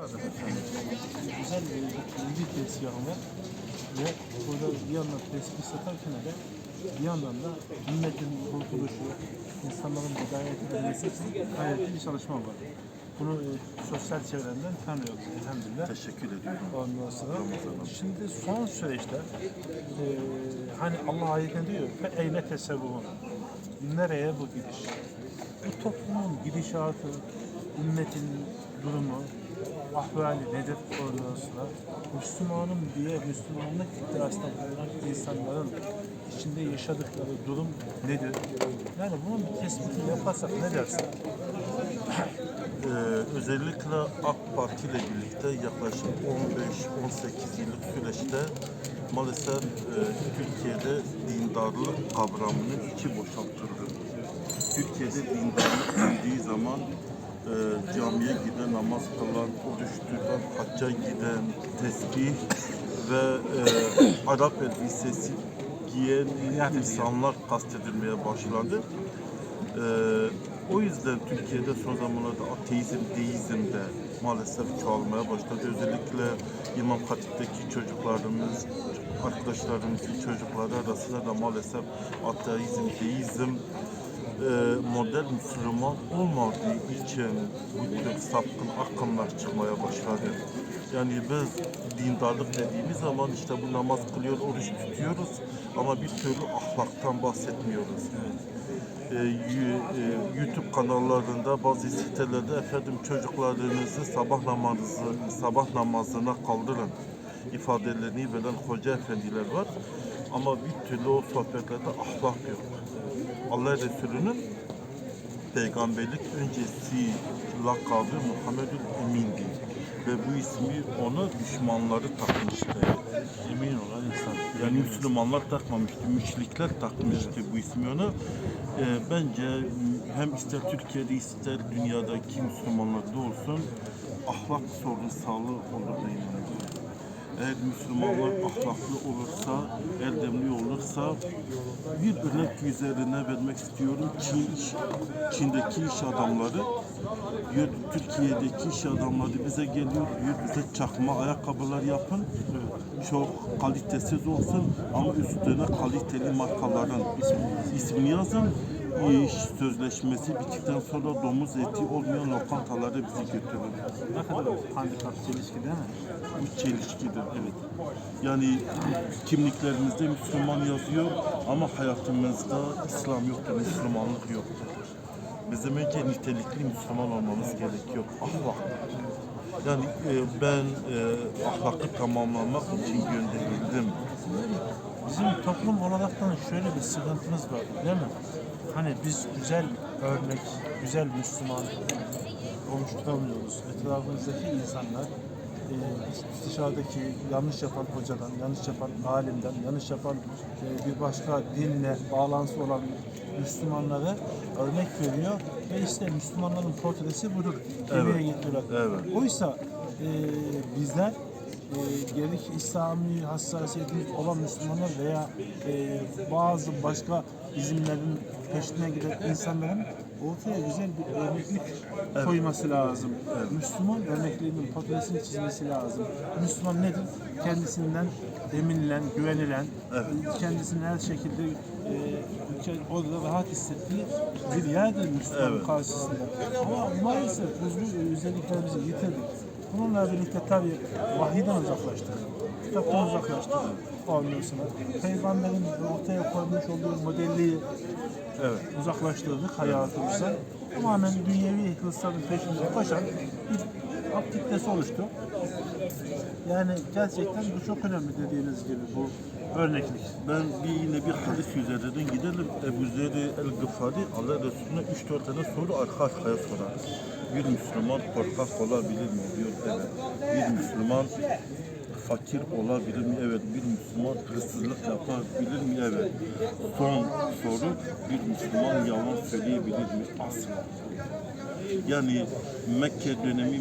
Güzel bir bilgi tezgahı. Ve burada bir yandan tespih satarken de bir yandan da ümmetin kurtuluşu, insanların hidayet edilmesi için gayretli bir çalışma var. Bunu e, sosyal çevremden tanıyoruz elhamdülillah. Teşekkür ediyorum. Ondan sonra şimdi son süreçte e, hani Allah ayetinde diyor fe eyne tesevvun nereye bu gidiş? Bu toplumun gidişatı, ümmetin durumu, ahvali nedir sonra Müslümanım diye Müslümanlık iddiasına bulunan insanların içinde yaşadıkları durum nedir? Yani bunun bir tespitini yaparsak ne dersin? Ee, özellikle AK Parti ile birlikte yaklaşık 15-18 yıllık süreçte maalesef e, Türkiye'de dindarlık kavramını iki boşaltıldı. Türkiye'de dindarlık dendiği zaman e, camiye giden, namaz kılan, oruç tutan, hacca giden, tesbih ve e, Arap elbisesi giyen insanlar kastedilmeye başladı. Ee, o yüzden Türkiye'de son zamanlarda ateizm, deizm de maalesef çoğalmaya başladı. Özellikle İmam Hatip'teki çocuklarımız, arkadaşlarımızın çocukları arasında da maalesef ateizm, deizm, model Müslüman olmadığı için bu tür sapkın akımlar çıkmaya başladı. Yani biz dindarlık dediğimiz zaman işte bu namaz kılıyor, oruç tutuyoruz ama bir türlü ahlaktan bahsetmiyoruz. Ee, e, YouTube kanallarında bazı sitelerde efendim çocuklarınızı sabah namazı sabah namazına kaldırın ifadelerini veren hoca efendiler var. Ama bir türlü o sohbetlerde ahlak yok. Allah Resulü'nün peygamberlik öncesi lakabı Muhammedül Emin'di. Ve bu ismi ona düşmanları takmıştı. Emin olan insan. Yani Müslümanlar takmamıştı, müşrikler takmıştı bu ismi ona. Ee, bence hem ister Türkiye'de ister dünyadaki Müslümanlarda olsun ahlak sorunsalı olur inanıyorum. Eğer Müslümanlar ahlaklı olursa, erdemli olursa bir örnek üzerine vermek istiyorum. Çin, Çin'deki iş adamları diyor Türkiye'deki iş adamları bize geliyor. Diyor bize çakma ayakkabılar yapın. Çok kalitesiz olsun ama üstüne kaliteli markaların ismini, yazın iş sözleşmesi bittikten sonra domuz eti olmayan lokantalara bizi götürün. Ne kadar handikap çelişki değil mi? Bu çelişkidir evet. Yani kimliklerimizde Müslüman yazıyor ama hayatımızda İslam yoktur, Müslümanlık yoktur. Bizim önce nitelikli Müslüman olmamız gerekiyor. Ahlak. Yani e, ben e, ahlakı tamamlamak için gönderildim. Bizim toplum olaraktan şöyle bir sıkıntımız var değil mi? Hani biz güzel örnek, güzel Müslüman oluşturamıyoruz. Etrafımızdaki insanlar e, dışarıdaki yanlış yapan hocadan, yanlış yapan alimden, yanlış yapan e, bir başka dinle bağlantısı olan Müslümanlara örnek veriyor ve işte Müslümanların portresi budur. Geriye Evet, getiriyorlar. evet. Oysa e, bizler e, gerek İslami hassasiyetimiz olan Müslümanlar veya e, bazı başka izimlerin peşine giden insanların ortaya güzel bir örneklik koyması lazım. Müslüman örnekliğinin portresini çizmesi lazım. Müslüman nedir? Kendisinden eminilen, güvenilen, kendisini her şekilde e, orada rahat hissettiği bir yerdir Müslüman Evet. karşısında. Ama maalesef özgür özelliklerimizi yitirdik. Bununla birlikte tabii vahiyden uzaklaştık. Kitaptan uzaklaştık. Ondan sonra Peygamberin ortaya koymuş olduğu modelliği Evet. uzaklaştırdık hayatımızdan. Tamamen dünyevi hırsların peşinde koşan bir halk kitlesi oluştu. Yani gerçekten bu çok önemli dediğiniz gibi bu örneklik. Ben bir yine bir hadis üzerinden gidelim. Ebu Zer el-Gıfari Allah Resulüne 3-4 tane soru arka arkaya sorar. Bir Müslüman korkak olabilir mi? Diyor evet. Bir Müslüman fakir olabilir mi? Evet. Bir Müslüman hırsızlık yapabilir mi? Evet. Son soru bir Müslüman yalan söyleyebilir mi? Asla. Yani Mekke dönemi